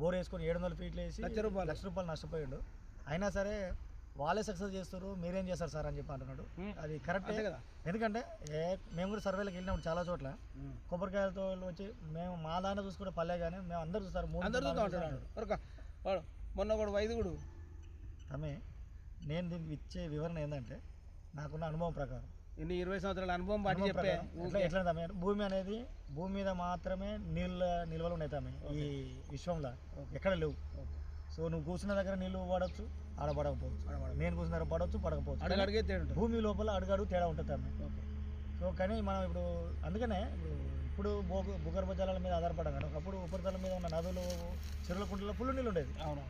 Bore వేసుకొని ఏడు వందల ఫీట్లు వేసి లక్ష రూపాయలు. లక్ష రూపాయలు నష్టపోయాడు. అయినా సరే వాళ్ళే సక్సెస్ చేస్తారు మీరేం చేస్తారు సార్ అని చెప్పి అంటున్నాడు. అది కరెక్టే కదా. ఎందుకంటే ఏ మేము కూడా సర్వేలకు వెళ్ళినాం చాలా చోట్ల కొబ్బరికాయలతో వచ్చి మేము మా దాన్ని చూసుకుంటే పల్లె కానీ మేము అందరు చూస్తారు మూడు మొన్న ఒకడు వైదికుడు. తమే నేను దీనికి ఇచ్చే వివరణ ఏంటంటే నాకున్న అనుభవం ప్రకారం. ఇన్ని ఇరవై సంవత్సరాల అనుభవం అనుభవం చెప్పే. ఎట్లా తమ్మే భూమి అనేది భూమి మీద మాత్రమే నీళ్ళ నిల్వలు ఉన్నాయి తమ్మే ఈ విశ్వంలో. ఎక్కడ లేవు. సో నువ్వు కూర్చున్న దగ్గర నీళ్ళు పడవచ్చు ఆడ పడకపోవచ్చు. నేను కూర్చున్న దగ్గర పడవచ్చు పడకపోవచ్చు. అడుగు అడిగే తేడు భూమి లోపల అడుగడు తేడా ఉంటుంది తమ్మే. సో కానీ మనం ఇప్పుడు అందుకనే ఇప్పుడు ఇప్పుడు భూగ భూగర్భ జలాల మీద ఆధారపడం కదా. ఒకప్పుడు ఉపరితలం మీద ఉన్న నదులు చెరువుల కుంటలో ఫుల్ నీళ్ళు ఉండేది. అవును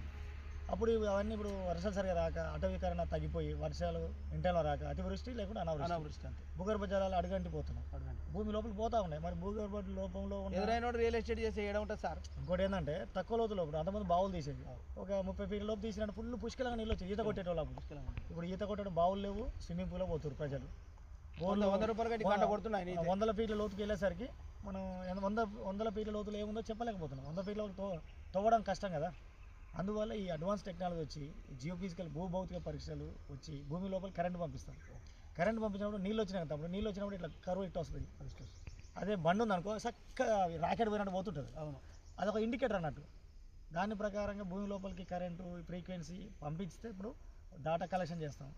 అప్పుడు ఇవి అవన్నీ ఇప్పుడు వర్షాలు సరిగా రాక అటవీకరణ తగ్గిపోయి వర్షాలు ఇంటలో రాక అతివృష్టి లేకుండా అనావృష్టి. అనావృష్టి అంతే. భూగర్భ జలాలు అడుగంటిపోతున్నాయి. అడగండి భూమి లోపల పోతా ఉన్నాయి. మరి భూగర్భ లోపంలో ఉన్న ఎదురైన రియల్ ఎస్టేట్ చేసి ఏడ ఉంటుంది సార్? ఇంకోటి ఏంటంటే తక్కువ లోతులో ఇప్పుడు అంతమంది బావులు తీసేది ఒక ముప్పై ఫీట్ల లోపు తీసినట్టు ఫుల్ పుష్కలంగా నీళ్ళు వచ్చాయి. ఈత కొట్టేటోళ్ళు అప్పుడు. ఇప్పుడు ఈత కొట్టడం బావులు లేవు స్విమ్మింగ్ పూల్లో పోతున్నారు ప్రజలు. వంద రూపాయలు కొడుతున్నాయి వందల ఫీట్ల లోతుకి వెళ్ళేసరికి మనం వంద వందల ఫీట్ల లోతులు ఏముందో చెప్పలేకపోతున్నాం. వంద ఫీట్ల తవ్వడం కష్టం కదా. అందువల్ల ఈ అడ్వాన్స్ టెక్నాలజీ వచ్చి జియో ఫిజికల్ భూభౌతిక పరీక్షలు వచ్చి భూమి లోపల కరెంట్ పంపిస్తారు. కరెంట్ పంపించినప్పుడు నీళ్ళు వచ్చినాయి కదా అప్పుడు నీళ్ళు వచ్చినప్పుడు ఇట్లా కరువు ఇట్లా వస్తుంది. అదే బండి ఉంది అనుకో చక్కగా రాకెట్ పోయినట్టు పోతుంటుంది. అవును. అదొక ఇండికేటర్ అన్నట్టు. దాని ప్రకారంగా భూమి లోపలికి కరెంటు ఫ్రీక్వెన్సీ పంపిస్తే ఇప్పుడు డాటా కలెక్షన్ చేస్తాం.